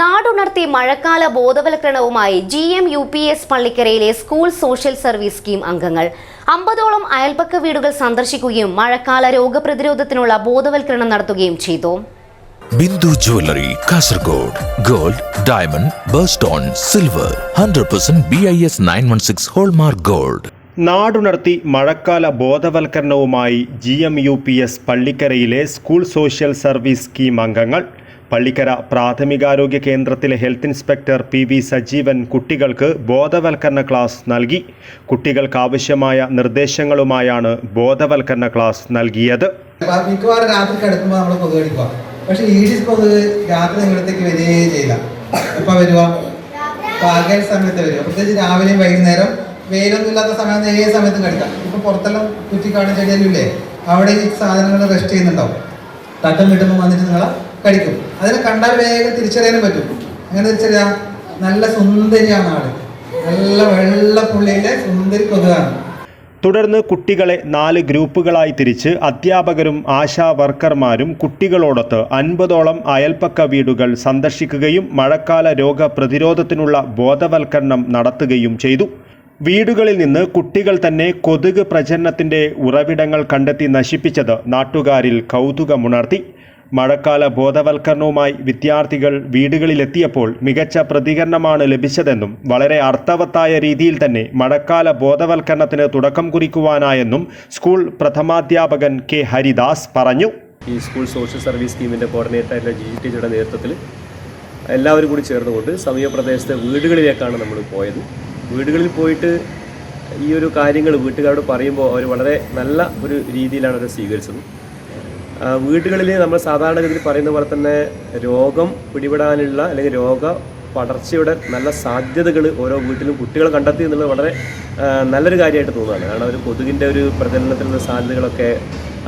നാടുണർത്തി മഴക്കാല ബോധവൽക്കരണവുമായി G M U P S പള്ളിക്കരയിലെ school social service scheme അംഗങ്ങൾ. അമ്പതോളം അയൽപക്ക വീടുകൾ സന്ദർശിക്കുകയും മഴക്കാല രോഗപ്രതിരോധത്തിനുള്ള ബോധവൽക്കരണം നടത്തുകയും ചെയ്തു. Bindu jewellery Kasaragod gold diamond birthstone silver hundred percent B I S nine one six hallmark gold. നാടുണർത്തി മഴക്കാല ബോധവൽക്കരണവുമായി G M U P S പള്ളിക്കരയിലെ school social service scheme അംഗങ്ങൾ പള്ളിക്കര പ്രാഥമികാരോഗ്യ കേന്ദ്രത്തിലെ health inspector P V Sajeevan കുട്ടികൾക്ക് ബോധവൽക്കരണ class നൽകി. കുട്ടികൾക്ക് ആവശ്യമായ നിർദ്ദേശങ്ങളുമായാണ് ബോധവൽക്കരണ ക്ലാസ് നൽകിയത്. മിക്കവാറും രാത്രി കിടക്കുമ്പോൾ നമ്മൾ കൊതുക് കടിക്കുക പക്ഷെ ഈഡിസ് കൊതുക് രാത്രി നിങ്ങളത്തേക്ക് വരികയേ ചെയ്യില്ല. എപ്പോൾ വരുക പകൽ സമയത്ത് വരിക പ്രത്യേകിച്ച് രാവിലെയും വൈകുന്നേരം വെയിലൊന്നും ഇല്ലാത്ത സമയത്ത് ഏത് സമയത്തും കടിക്കാം. ഇപ്പോൾ പുറത്തെല്ലാം കുറ്റിക്കാടും ചെടിയെല്ലാം അവിടെ ഈ സാധനങ്ങൾ റെസ്റ്റ് ചെയ്യുന്നുണ്ടാവും. തട്ടം കിട്ടുമ്പോൾ വന്നിട്ട് നിങ്ങളെ കടിക്കും അതിനെ കണ്ടാൽ വേഗം തിരിച്ചറിയാനും പറ്റും. അങ്ങനെ തിരിച്ചറിയാം? നല്ല സുന്ദരിയാണ് ആൾ. നല്ല വെള്ളപ്പുള്ളിയിലെ സുന്ദരി കൊതുകാണ്. തുടർന്ന് കുട്ടികളെ നാല് ഗ്രൂപ്പുകളായി തിരിച്ച് അധ്യാപകരും ആശാ വർക്കർമാരും കുട്ടികളോടൊത്ത് അൻപതോളം അയൽപ്പക്ക വീടുകൾ സന്ദർശിക്കുകയും മഴക്കാല രോഗപ്രതിരോധത്തിനുള്ള ബോധവൽക്കരണം നടത്തുകയും ചെയ്തു. വീടുകളിൽ നിന്ന് കുട്ടികൾ തന്നെ കൊതുക് പ്രചരണത്തിന്റെ ഉറവിടങ്ങൾ കണ്ടെത്തി നശിപ്പിച്ചത് നാട്ടുകാരിൽ കൗതുകമുണർത്തി. മഴക്കാല ബോധവൽക്കരണവുമായി വിദ്യാർത്ഥികൾ വീടുകളിലെത്തിയപ്പോൾ മികച്ച പ്രതികരണമാണ് ലഭിച്ചതെന്നും വളരെ അർത്ഥവത്തായ രീതിയിൽ തന്നെ മഴക്കാല ബോധവൽക്കരണത്തിന് തുടക്കം കുറിക്കുവാനായെന്നും സ്കൂൾ പ്രഥമാധ്യാപകൻ കെ ഹരിദാസ് പറഞ്ഞു. ഈ സ്കൂൾ സോഷ്യൽ സർവീസ് ടീമിന്റെ കോർഡിനേറ്ററായിട്ടുള്ള ജി ടീച്ചറുടെ നേതൃത്വത്തിൽ എല്ലാവരും കൂടി ചേർന്നുകൊണ്ട് സമീപപ്രദേശത്തെ വീടുകളിലേക്കാണ് നമ്മൾ പോയത്. വീടുകളിൽ പോയിട്ട് ഈ ഒരു കാര്യങ്ങൾ വീട്ടുകാരോട് പറയുമ്പോൾ അവർ വളരെ നല്ല ഒരു രീതിയിലാണ് അത് സ്വീകരിച്ചത്. വീടുകളിൽ നമ്മൾ സാധാരണഗതിയിൽ പറയുന്ന പോലെ തന്നെ രോഗം പിടിപെടാനുള്ള അല്ലെങ്കിൽ രോഗ പടർച്ചയുടെ നല്ല സാധ്യതകൾ ഓരോ വീട്ടിലും കുട്ടികൾ കണ്ടെത്തി എന്നുള്ളത് വളരെ നല്ലൊരു കാര്യമായിട്ട് തോന്നുകയാണ്. കാരണം ഒരു കൊതുകിന്റെ ഒരു പ്രചരണത്തിനുള്ള സാധ്യതകളൊക്കെ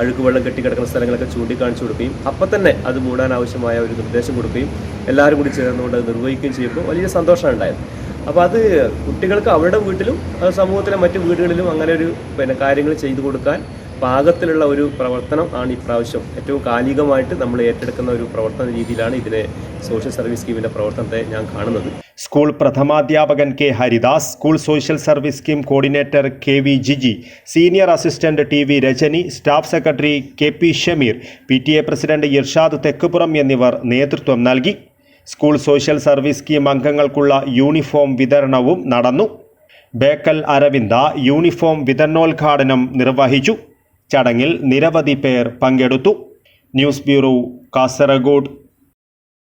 അഴുക്ക് വെള്ളം കെട്ടിക്കിടക്കുന്ന സ്ഥലങ്ങളൊക്കെ ചൂണ്ടിക്കാണിച്ചു കൊടുക്കുകയും അപ്പം തന്നെ അത് മൂടാൻ ആവശ്യമായ ഒരു നിർദ്ദേശം കൊടുക്കുകയും എല്ലാവരും കൂടി ചേർന്നുകൊണ്ട് നിർവഹിക്കുകയും ചെയ്യുമ്പോൾ വലിയ സന്തോഷമാണ് ഉണ്ടായത്. അപ്പോൾ അത് കുട്ടികൾക്ക് അവരുടെ വീട്ടിലും സമൂഹത്തിലെ മറ്റു വീടുകളിലും അങ്ങനെ ഒരു പിന്നെ കാര്യങ്ങൾ ചെയ്തു കൊടുക്കാൻ പാകത്തിലുള്ള ഒരു പ്രവർത്തനം ആണ് ഇപ്രാവശ്യം. ഏറ്റവും കാലികമായിട്ട് നമ്മൾ ഏറ്റെടുക്കുന്ന ഒരു പ്രവർത്തന രീതിയിലാണ് ഇതിനെ സോഷ്യൽ സർവീസ് സ്കീമിന്റെ പ്രവർത്തനത്തെ ഞാൻ കാണുന്നത്. School പ്രഥമാധ്യാപകൻ K Haridas school social service scheme coordinator K V Jiji senior assistant T V Rajani staff secretary K P Shameer P T A president Irshad Thekkupuram എന്നിവർ നേതൃത്വം നൽകി. സ്കൂൾ സോഷ്യൽ സർവീസ് സ്കീം അംഗങ്ങൾക്കുള്ള uniform വിതരണവും നടന്നു. Bekal Aravinda uniform വിതരണോദ്ഘാടനം നിർവഹിച്ചു. ചടങ്ങിൽ നിരവധി പേർ പങ്കെടുത്തു. News bureau Kasaragod.